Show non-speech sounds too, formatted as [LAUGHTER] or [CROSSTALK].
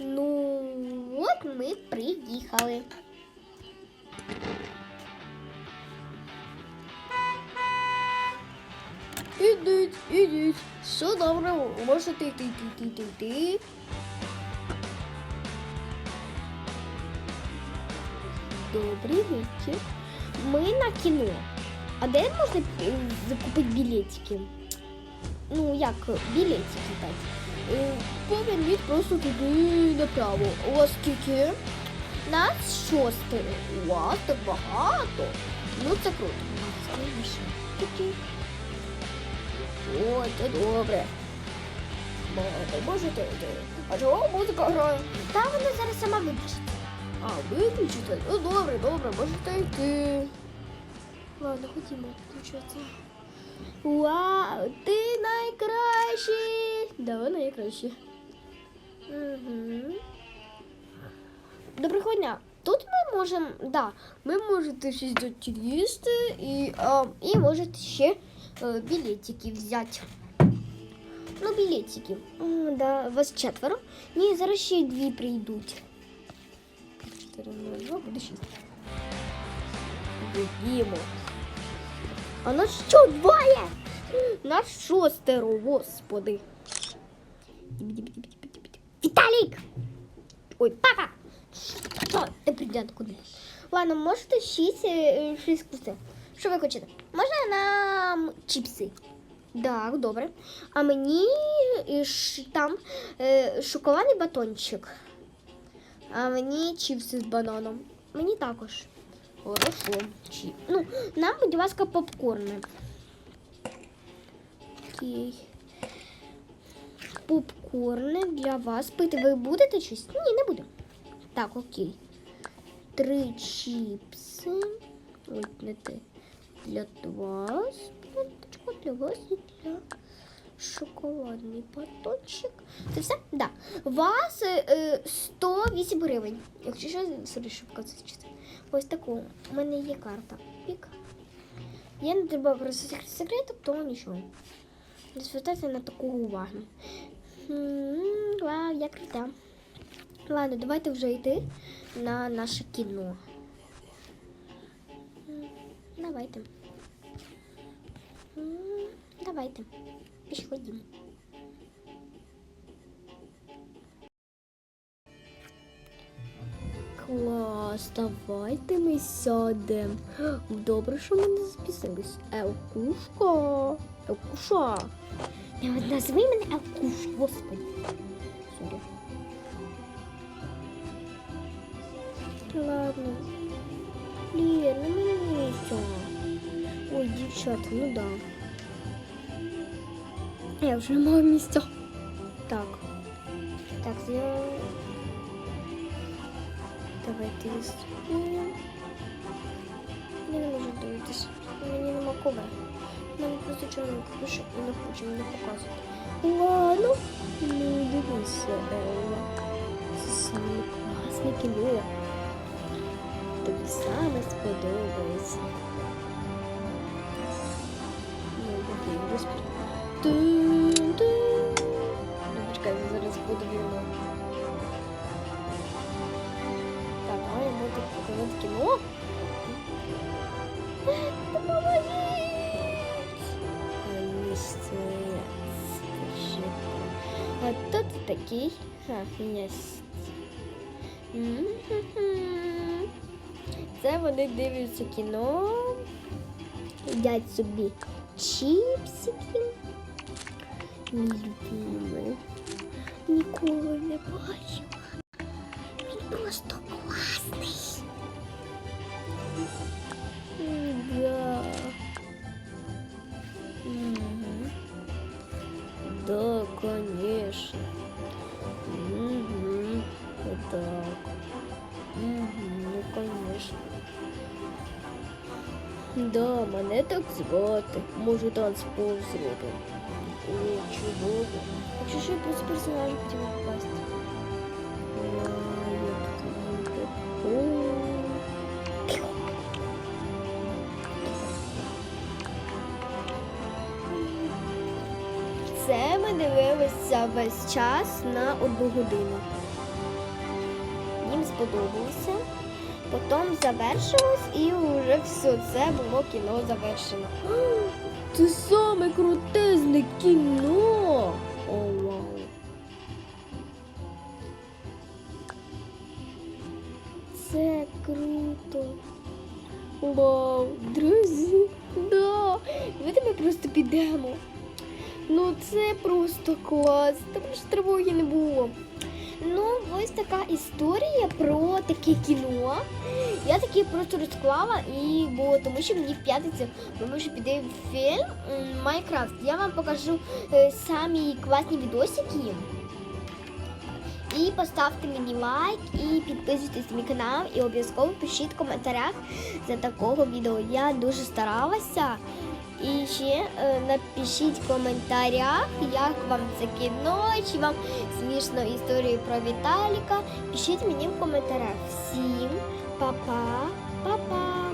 Ну, от ми приїхали. Ідіть, ідіть. Все добре, можете йти, йти, йти, йти. Добрий вечір. Ми на кіно. А де можна е, закупити білетики? Ну, як білетики так? Е, Поверніть просто туди направо. У вас скільки? Нас шостеро. У вас так багато. Ну це круто. О, це добре. Можете. А чого музика грає? Та вона зараз сама виключить. А, виключите? Ну добре, добре, можете йти. Ладно, ходімо, включаться. Вау, ти найкращий! Да, ви найкращі. Угу. Доброго дня. Тут ми можемо, да, ми можете щось їсти і, а, і можете ще е, білетики взяти. Ну, білетики. М, Да, вас четверо. Ні, зараз ще дві прийдуть. Чотири, ну, два, буде шість. Їдімо. А нас що, двоє? Нас шостеро, господи. Віталік! Ой, папа! Що? Ти прийде куди? Ладно, можете шість, е, шість кусти. Що ви хочете? Можна нам чіпси? Так, добре. А мені е, там е, шоколадний батончик. А мені чіпси з бананом. Мені також. Хорошо. Чіп. Ну, нам, будь ласка, попкорни. Окей. Попкорни для вас. Пити ви будете щось? Ні, не буду. Так, окей. Три чіпси. Ой, не те. Для вас. Платочка для вас і для шоколадний батончик. Це все? Да. Вас е, е, 108 гривень. Якщо що, сорі, шибка це. Ось таку. У мене є карта. Пік. Я не треба просто секрету, тому нічого. Не звертайте на таку увагу. Вау, я крута. Ладно, давайте вже йти на наше кіно. Давайте. Давайте. Пішли. Клас, давайте ми сядемо. Добре, що ми не записались. Елкушка. Елкуша. Не от назви мене Елкуш, господи. Сорі. Ладно. Лір, ну мені нічого. Ой, дівчата, ну да. Я вже не маю місця. Так. Так, я... Давайте їсти. Я не можу дивитися. Мені нема кого. Нам просто чорненько пише і не хоче мені показувати. Ладно. Ну, дивися, Елла. Це саме класне кіно. Тобі саме сподобається. Ну, окей, розпір. Хто такий? А, Це вони дивляться кіно. Їдять собі чіпсики. Мій любимий. Ніколи не бачила. Він просто класний. Да. Конечно. Угу. Так. Угу, ну, конечно. Да, мене так звати. Може, танцпол зробимо. О, чудово. Якщо що, я просто персонажа хотіла попасти. Дивилися весь час на одну годину. їм сподобалося. Потім завершилось і вже все, це було кіно завершено. [GASPS] Це саме крутезне кіно. О, вау. Це круто. Вау, друзі, да. Ми просто підемо. Це просто клас. Тому що тривоги не було. Ну, ось така історія про таке кіно. Я таке просто розклала і бо тому що мені в п'ятницю ми може піде фільм Майнкрафт. Я вам покажу е, самі класні відосики. І поставте мені лайк, і підписуйтесь на мій канал, і обов'язково пишіть в коментарях за такого відео. Я дуже старалася. І ще е, напишіть в коментарях, як вам це кіно, чи вам смішно історію про Віталіка. Пишіть мені в коментарях. Всім па-па, па-па!